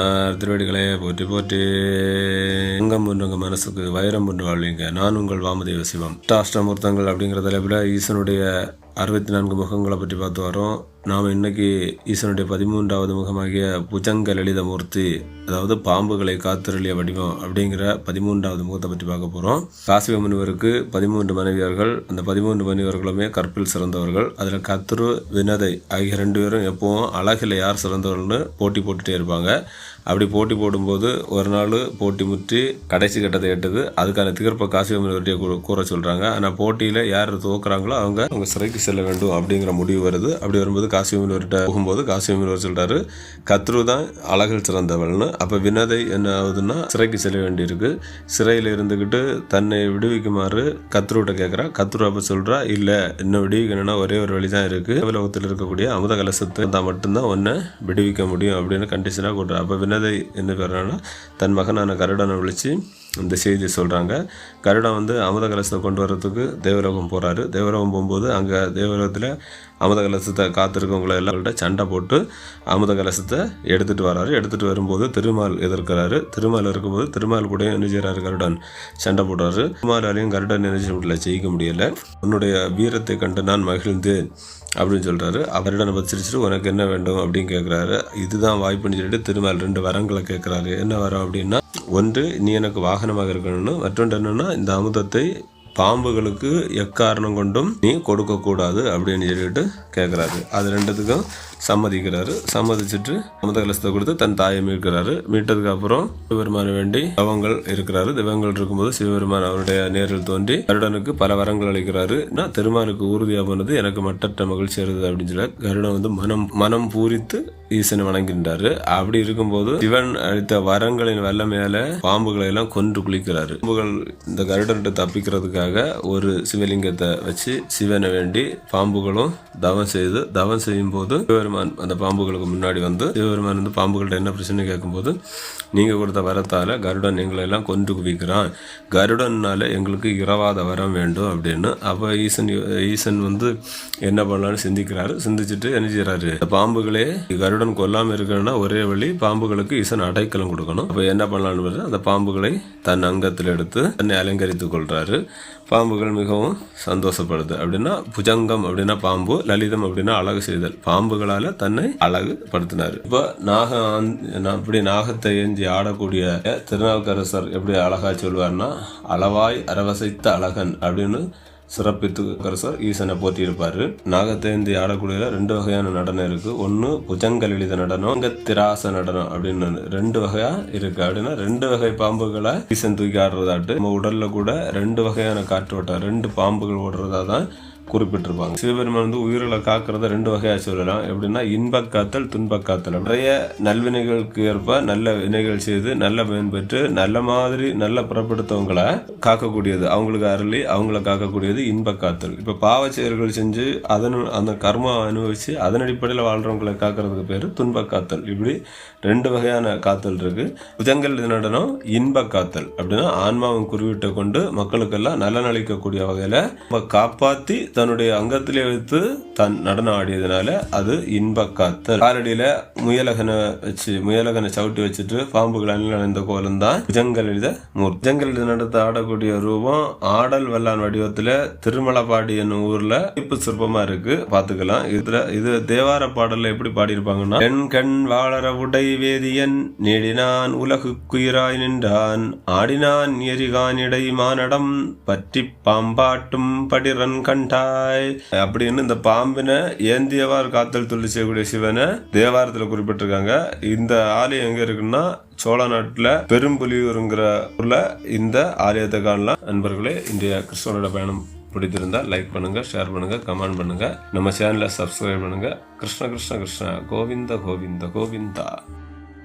திருவடிகளே போற்றி போற்றி. அங்கம் ஒன்றுங்க மனசுக்கு வைரம் ஒன்று வாழ்வீங்க. நான் உங்கள் வாமதேவ சிவம். அஷ்டாஷ்டமூர்த்தங்கள் அப்படிங்கிற தலைப்பில் ஈசனுடைய அறுபத்தி நான்கு முகங்களை பற்றி பார்த்து வரோம் நாம் இன்றைக்கி ஈசனுடைய பதிமூன்றாவது முகமாகிய புஜங்க லலிதமூர்த்தி அதாவது பாம்புகளை காத்திரளிய வடிவம் அப்படிங்கிற பதிமூன்றாவது முகத்தை பற்றி பார்க்க போகிறோம் காசிவ முனிவருக்கு பதிமூன்று மனைவியர்கள் அந்த பதிமூன்று மனைவியர்களுமே கற்பில் சிறந்தவர்கள். அதில் கத்துரு வினதை ஆகிய ரெண்டு பேரும் எப்போவும் அழகில் யார் சிறந்தவர்கள்னு போட்டி போட்டுட்டே இருப்பாங்க. அப்படி போட்டி போடும்போது ஒரு நாள் போட்டி முற்றி கடைசி கட்டத்தை எட்டுது. அதுக்கான தீர்ப்பை காசிவ முனிவர்கிட்ட கூற- கூற சொல்கிறாங்க ஆனால் போட்டியில் யார் தோக்குறாங்களோ அவங்க அவங்க சிறைக்கு செல்ல வேண்டும் அப்படிங்கிற முடிவு வருது. அப்படி வரும்போது காசிவ முனிவர்கிட்ட போகும்போது காசிவ முனிவர் சொல்கிறாரு கத்ரு தான் அழகில் சிறந்தவள்னு. அப்போ வினதை என்ன ஆகுதுன்னா சிறைக்கு செல்ல வேண்டியிருக்கு. சிறையில் இருந்துக்கிட்டு தன்னை விடுவிக்குமாறு கத்ருகிட்ட கேட்குறா கத்ரு அப்போ சொல்கிறா இல்லை என்ன விடுவிக்கணும்னா ஒரே ஒரு வழி தான் இருக்குது உலகத்தில் இருக்கக்கூடிய அமுத கலசத்தை தான் மட்டும்தான் ஒன்றை விடுவிக்க முடியும் அப்படின்னு கண்டிஷனாக கொடுறா அப்போ வினதை என்ன பேர்னா தன் மகனான கருடனை விழிச்சு இந்த செய்தியை சொல்கிறாங்க கருடன் வந்து அமுத கலசத்தை கொண்டு வரதுக்கு தேவலோகம் போகிறாரு தேவலோகம் போகும்போது அங்கே தேவலோகத்தில் அமுத கலசத்தை காத்திருக்கவங்களை எல்லாரோட சண்டை போட்டு அமுத கலசத்தை எடுத்துகிட்டு வராரு. எடுத்துகிட்டு வரும்போது திருமால் எதிர்க்கிறாரு. திருமால் இருக்கும்போது திருமால் கூட என்ன செய்கிறாரு கருடன். சண்டை போடுறாரு. திருமாலாலையும் கருடன் என்ன செய்ய முடியல ஜெயிக்க முடியலை. உன்னுடைய வீரத்தை கண்டு நான் மகிழ்ந்தேன் அப்படின்னு சொல்கிறாரு அவரிடம் பச்சிரிச்சிட்டு உனக்கு என்ன வேண்டும்? அப்படின்னு கேட்குறாரு இதுதான் வாய்ப்புன்னு சொல்லிட்டு திருமால் ரெண்டு வரங்களை கேட்குறாரு என்ன வரம் அப்படின்னா ஒன்று நீ எனக்கு வாகனமாக இருக்கணும்னு மற்றொன்று என்னென்னா இந்த அமுதத்தை பாம்புகளுக்கு எக்காரணம் கொண்டும் நீ கொடுக்கக்கூடாது அப்படின்னு சொல்லிட்டு கேட்குறாரு அது ரெண்டுத்துக்கும் சம்மதிக்கிறாரு. சம்மதிச்சுட்டு அமிர்த கலசத்தை கொடுத்து தன் தாயை மீட்கிறாரு மீட்டதுக்கு அப்புறம் சிவபெருமான வேண்டி தவங்கள் இருக்கிறாரு. திவங்கள் இருக்கும்போது சிவபெருமான் அவருடைய நேரில் தோன்றி கருடனுக்கு பல வரங்கள் அளிக்கிறாரு. நான் திருமானுக்கு உறுதியாக போனது எனக்கு மட்டற்ற மகிழ்ச்சி இருந்தது அப்படின்னு சொல்லி கருடன் வந்து மனம் மனம் பூரித்து ஈசனை வணங்குகின்றாரு அப்படி இருக்கும்போது சிவன் அளித்த வரங்களின் வல்லமையால பாம்புகளை எல்லாம் கொன்று குளிக்கிறாரு. பாம்புகள் இந்த கருடன்ட்டு தப்பிக்கிறதுக்காக ஒரு சிவலிங்கத்தை வச்சு சிவனை வேண்டி பாம்புகளும் தவம் செய்து தவம் செய்யும் போது சிவபெருமான் அந்த பாம்புகளுக்கு முன்னாடி வந்து சிவபெருமான் வந்து பாம்புகள்கிட்ட என்ன பிரச்சனை கேட்கும்போது நீங்கள் கொடுத்த வரத்தால் கருடன் எங்களை எல்லாம் கொன்று குவிக்கிறான். கருடன்னால எங்களுக்கு இரவாத வரம் வேண்டும் அப்படின்னு. அப்போ ஈசன் ஈசன் வந்து என்ன பண்ணலாம்னு சிந்திக்கிறாரு. சிந்திச்சுட்டு என்ன செய்யறாரு இந்த பாம்புகளே கருடன் கொல்லாமல் இருக்கணும்னா ஒரே வழி பாம்புகளுக்கு ஈசன் அடைக்கலம் கொடுக்கணும். அப்போ என்ன பண்ணலான்னு அந்த பாம்புகளை தன் அங்கத்தில் எடுத்து தன்னை அலங்கரித்துக் கொள்றாரு. பாம்புகள் மிகவும் சந்தோஷப்படுது. அப்படின்னா புஜங்கம் அப்படின்னா பாம்பு லலிதம் அப்படின்னா அழகு செய்தல். பாம்புகளால தன்னை அழகுபடுத்தினார். இப்போ நாக அப்படி நாகத்தை ஏந்தி ஆடக்கூடிய திருநாவுக்கரசர் எப்படி அழகா சொல்வார்னா அளவாய் அரவசைத்த அழகன் அப்படின்னு சிறப்பித்து கரசர் ஈசனை போற்றியிருப்பார். நாகத்தேந்தி ஆடக்கூடியதுல ரெண்டு வகையான நடனம் இருக்கு. ஒன்று புஜங்கலித நடனம் இங்கே திராச நடனம் அப்படின்னு ரெண்டு வகையா இருக்கு. அப்படின்னா ரெண்டு வகை பாம்புகளை ஈசன் தூக்கி ஆடுறதாட்டு. நம்ம உடல்ல கூட ரெண்டு வகையான காற்று ஓட்டம் ரெண்டு பாம்புகள் ஓடுறதா தான் குறிப்பிட்டிருப்பாங்க. சிவபெருமான் வந்து உயிர்களை காக்கிறத ரெண்டு வகையாக சொல்லலாம். எப்படின்னா இன்பக் காத்தல் துன்பக் காத்தல். நிறைய நல்வினைகளுக்கு ஏற்ப நல்ல வினைகள் செய்து நல்ல பயன் பெற்று நல்ல மாதிரி நல்ல புறப்படுத்தவங்களை காக்கக்கூடியது. அவங்களுக்கு அருளி அவங்கள காக்கக்கூடியது இன்பக் காத்தல். இப்போ பாவ செயல்கள் செஞ்சு அதன் அந்த கர்மா அனுபவிச்சு அதன் அடிப்படையில் வாழ்றவங்களை காக்கிறதுக்கு பேர் துன்பக் காத்தல். இப்படி ரெண்டு வகையான காத்தல் இருக்கு. புதங்கள் நடனம் இன்பக் காத்தல். அப்படின்னா ஆன்மாவின் குறிவிட்டை கொண்டு மக்களுக்கெல்லாம் நலன் அளிக்கக்கூடிய வகையில் நம்ம தன்னுடைய அங்கத்திலே வைத்து தன் நடனம் ஆடியதுனால அது இன்பக் காத்தல் காலடியில முயலகனை வச்சு முயலகனை சவுட்டி வச்சுட்டு பாம்புகள் அணிந்த கோலம் தான் புஜங்கல் மூர்த்தி. புஜங்கல் நடத்த ஆடக்கூடிய ரூபம் ஆடல் வல்லான் வடிவத்துல திருமலப்பாடி என்னும் ஊர்ல இப்ப சிற்பமா இருக்கு. பாத்துக்கலாம் இதுல இது தேவார பாடல்ல எப்படி பாடியிருப்பாங்கன்னா என் கண் வாழற உடை வேதியன் நீடினான் உலகுக்குயிராய் நின்றான். ஆடினான் எரிகானிடை மானடம் பற்றி பாம்பாட்டும் படிரன் ஹாய் அப்படின்னு இந்த பாம்பினை ஏந்தியவார் காத்தல் தொழில் செய்யக்கூடிய சிவனை தேவாரத்தில் குறிப்பிட்டிருக்காங்க. இந்த ஆலயம் எங்க இருக்குன்னா சோழ நாட்டில் பெரும்புலியூருங்கிற ஊரில் இந்த ஆலயத்தை காணலாம். நண்பர்களே இன்றைய கிறிஸ்தவனோட பயணம் பிடித்திருந்தா லைக் பண்ணுங்க ஷேர் பண்ணுங்க கமெண்ட் பண்ணுங்க. நம்ம சேனலை சப்ஸ்கிரைப் பண்ணுங்க. கிருஷ்ண கிருஷ்ண கிருஷ்ண. கோவிந்த கோவிந்த கோவிந்தா.